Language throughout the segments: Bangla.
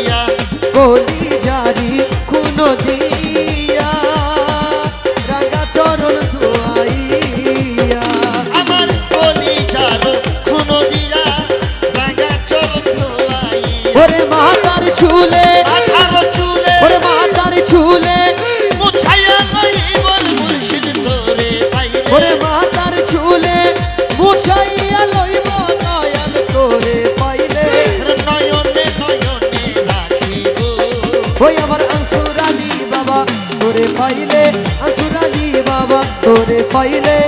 ধোয়াইয়া কলি জারি খুন দিয়া রাগা চরণ ধোয়াইয়া। আমার বলি যার খুনো দিয়া রাঙা চরণ ধোয়াইয়া। ওরে মাতার ছুলে ওই আমার আনসুরালি বাবা তোরে পাইলে আনসুরালি বাবা তোরে পাইলে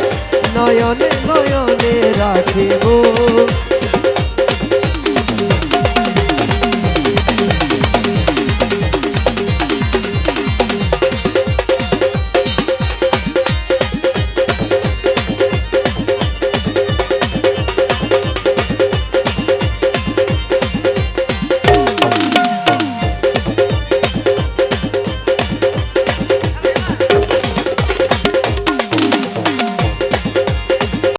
নয়নে নয়নে রাখিব